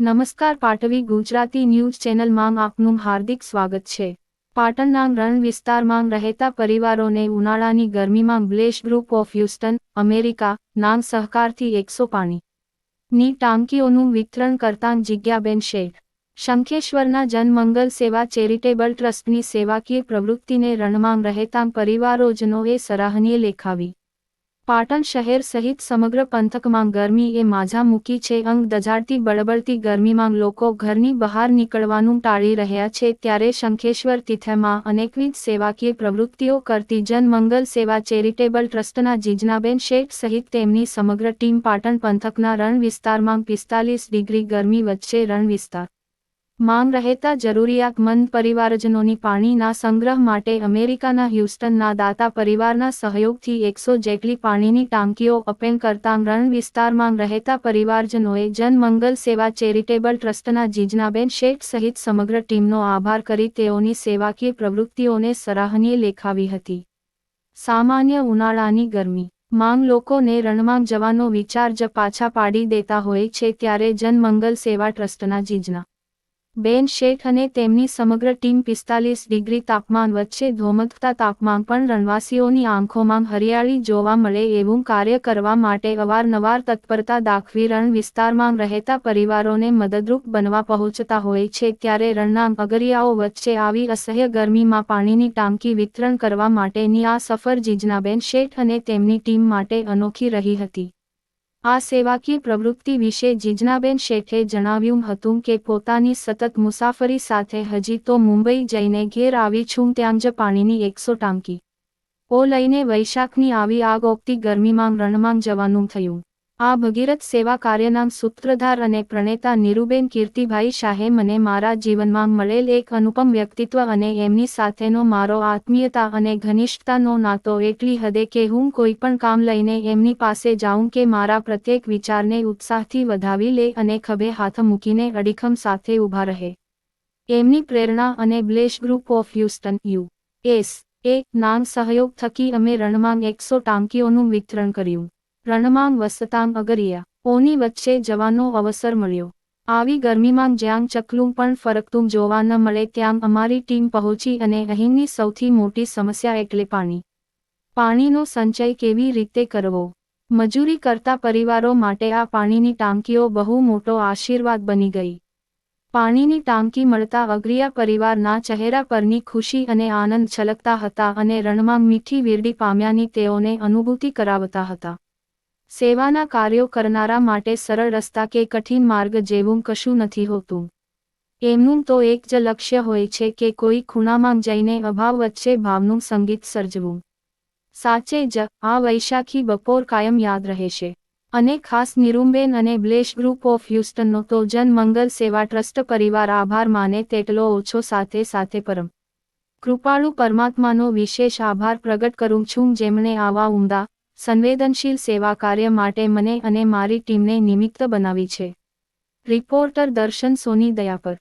નમસ્કાર પાટવી ગુજરાતી ન્યૂઝ ચેનલમાં આપનું હાર્દિક સ્વાગત છે. પાટણના રણ વિસ્તારમાં રહેતા પરિવારોને ઉનાળાની ગરમીમાં Blesh group of Houston, America નામ સહકારથી એકસો પાણી ની ટાંકીઓનું વિતરણ કરતાં જિજ્ઞાબેન શેઠ. શંખેશ્વરના જનમંગલ સેવા ચેરિટેબલ ટ્રસ્ટની સેવાકીય પ્રવૃત્તિને રણમાં રહેતા પરિવારોજનોએ સરાહનીય લેખાવી. પાટણ શહેર સહિત સમગ્ર પંથકમાં ગરમી એ માઝા મૂકી છે. અંગ દજાડતી બળબડતી ગરમીમાં લોકો ઘરની બહાર નીકળવાનું ટાળી રહ્યા છે. ત્યારે શંખેશ્વર તિથયમાં અનેકવિધ સેવાકીય પ્રવૃત્તિઓ કરતી જનમંગલ સેવા ચેરિટેબલ ટ્રસ્ટના જીજનાબેન શેઠ સહિત તેમની સમગ્ર ટીમ પાટણ પંથકના રણ વિસ્તારમાં પિસ્તાલીસ ડિગ્રી ગરમી વચ્ચે રણ વિસ્તાર માંગ રહેતા જરૂરિયાતમંદ પરિવારજનોની પાણીના સંગ્રહ માટે અમેરિકાના હ્યુસ્ટનના દાતા પરિવારના સહયોગથી એકસો જેટલી પાણીની ટાંકીઓ અપેન કરતા રણ વિસ્તારમાં રહેતા પરિવારજનોએ જનમંગલ સેવા ચેરિટેબલ ટ્રસ્ટના જીજનાબેન શેઠ સહિત સમગ્ર ટીમનો આભાર કરી તેઓની સેવાકીય પ્રવૃત્તિઓને સરાહનીય લેખાવી હતી. સામાન્ય ઉનાળાની ગરમી. માંગ લોકોને રણમાં જવાનો વિચાર જ પાછા પાડી દેતા હોય છે ત્યારે જનમંગલ સેવા ટ્રસ્ટના જીજના બેન શેઠ અને તેમની સમગ્ર ટીમ પિસ્તાલીસ ડિગ્રી તાપમાન વચ્ચે ધોમકતા તાપમાન પણ રણવાસીઓની આંખોમાં હરિયાળી જોવા મળે એવું કાર્ય કરવા માટે અવારનવાર તત્પરતા દાખવી રણ વિસ્તારમાં રહેતા પરિવારોને મદદરૂપ બનવા પહોંચતા હોય છે ત્યારે રણના અગરિયાઓ વચ્ચે આવી અસહ્ય ગરમીમાં પાણીની ટાંકી વિતરણ કરવા માટેની આ સફર જીજનાબેન શેઠ અને તેમની ટીમ માટે અનોખી રહી હતી. આ સેવાકીય પ્રવૃત્તિ વિશે જીજનાબેન શેઠે જણાવ્યું હતું કે પોતાની સતત મુસાફરી સાથે હજી તો મુંબઈ જઈને ઘેર આવી છું ત્યાં જ પાણીની એકસો ટાંકી. ઓ લઈને વૈશાખની આવી આગ ઓગતી ગરમીમાં રણમાં જવાનું થયું. આ ભગીરથ સેવા કાર્યના સૂત્રધાર અને પ્રણેતા નિરુબેન કીર્તિભાઈ શાહે મને મારા જીવનમાં મળેલ એક અનુપમ વ્યક્તિત્વ અને એમની સાથેનો મારો આત્મીયતા અને ઘનિષ્ઠતાનો નાતો એટલી હદે કે હું કોઈ પણ કામ લઈને એમની પાસે જાઉં કે મારા પ્રત્યેક વિચારને ઉત્સાહથી વધાવી લે અને ખભે હાથ મૂકીને અડીખમ સાથે ઊભા રહે. એમની પ્રેરણા અને Blesh group of Houston, U. S. A, નામ સહયોગ થકી અમે રણમાં એકસો ટાંકીઓનું વિતરણ કર્યું. રણમાં વસતામ અગરિયા. ઓની વચ્ચે જવાનો અવસર મળ્યો. આવી ગરમીમાં જ્યાં ચકલું પણ ફરકતું જોવા ન મળે ત્યાં અમારી ટીમ પહોંચી અને અહીંની સૌથી મોટી સમસ્યા એટલે પાણી. પાણીનો સંચય કેવી રીતે કરવો? મજૂરી કરતા પરિવારો માટે આ પાણીની ટાંકીઓ બહુ મોટો આશીર્વાદ બની ગઈ. પાણીની ટાંકી મળતા અગ્રિયા પરિવારના ચહેરા પરની ખુશી અને આનંદ છલકતા હતા અને રણમાં મીઠી વીરડી પામ્યાની તેઓને અનુભૂતિ કરાવતા હતા. સેવાના કાર્યો કરનારા માટે સરળ રસ્તા કે કઠિન માર્ગ જેવું કશું નથી હોતું. એમનું તો એક જ લક્ષ્ય હોય છે કે કોઈ ખૂણામાં જઈને અભાવ વચ્ચે ભાવનું સંગીત સર્જવું. સાચે જ આ વૈશાખી બપોર કાયમ યાદ રહેશે. અને ખાસ નિરુંબેન અને બ્લેશ ગ્રુપ ઓફ હ્યુસ્ટનનો તો જનમંગલ સેવા ટ્રસ્ટ પરિવાર આભાર માને તેટલો ઓછો સાથે સાથે પરમ. કૃપાળુ પરમાત્માનો વિશેષ આભાર પ્રગટ કરું છું જેમણે આવા ઉમદા સંવેદનશીલ સેવા કાર્ય માટે મને અને મારી ટીમને નિમિત્ત બનાવી છે. રિપોર્ટર દર્શન સોની દયાપર.